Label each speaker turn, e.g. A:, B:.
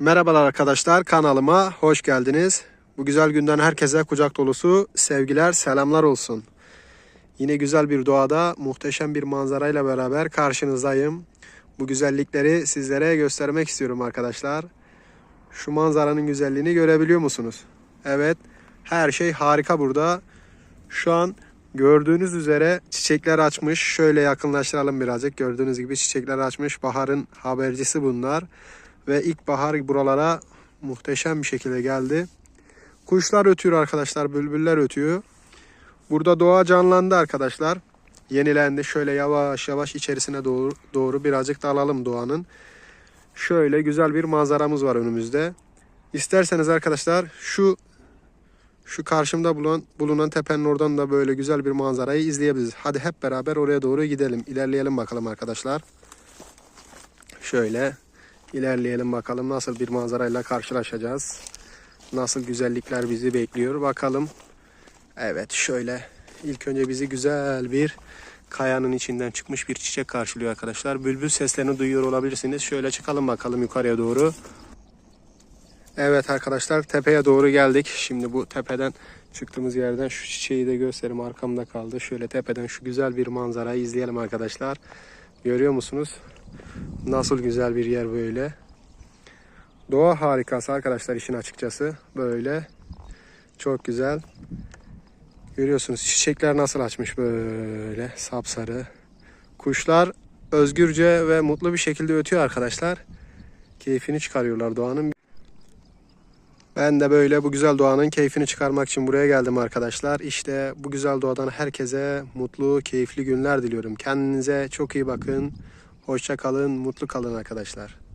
A: Merhabalar arkadaşlar kanalıma hoş geldiniz. Bu güzel günden herkese kucak dolusu sevgiler selamlar olsun. Yine güzel bir doğada muhteşem bir manzarayla beraber karşınızdayım. Bu güzellikleri sizlere göstermek istiyorum arkadaşlar. Şu manzaranın güzelliğini görebiliyor musunuz? Evet her şey harika burada. Şu an gördüğünüz üzere çiçekler açmış. Şöyle yakınlaştıralım birazcık. Gördüğünüz gibi çiçekler açmış. Baharın habercisi bunlar. Ve ilkbahar buralara muhteşem bir şekilde geldi. Kuşlar ötüyor arkadaşlar. Bülbüller ötüyor. Burada doğa canlandı arkadaşlar. Yenilendi. Şöyle yavaş yavaş içerisine doğru, doğru birazcık dalalım doğanın. Şöyle güzel bir manzaramız var önümüzde. İsterseniz arkadaşlar şu şu karşımda bulunan, bulunan tepenin oradan da böyle güzel bir manzarayı izleyebiliriz. Hadi hep beraber oraya doğru gidelim. İlerleyelim bakalım arkadaşlar. Şöyle ilerleyelim bakalım nasıl bir manzarayla karşılaşacağız. Nasıl güzellikler bizi bekliyor bakalım. Evet şöyle ilk önce bizi güzel bir kayanın içinden çıkmış bir çiçek karşılıyor arkadaşlar. Bülbül seslerini duyuyor olabilirsiniz. Şöyle çıkalım bakalım yukarıya doğru. Evet arkadaşlar tepeye doğru geldik. Şimdi bu tepeden çıktığımız yerden şu çiçeği de göstereyim arkamda kaldı. Şöyle tepeden şu güzel bir manzarayı izleyelim arkadaşlar. Görüyor musunuz? Nasıl güzel bir yer böyle. Doğa harikası arkadaşlar işin açıkçası. Böyle. Çok güzel. Görüyorsunuz çiçekler nasıl açmış böyle sapsarı. Kuşlar özgürce ve mutlu bir şekilde ötüyor arkadaşlar. Keyfini çıkarıyorlar doğanın. Ben de böyle bu güzel doğanın keyfini çıkarmak için buraya geldim arkadaşlar. İşte bu güzel doğadan herkese mutlu, keyifli günler diliyorum. Kendinize çok iyi bakın. Hoşça kalın, mutlu kalın arkadaşlar.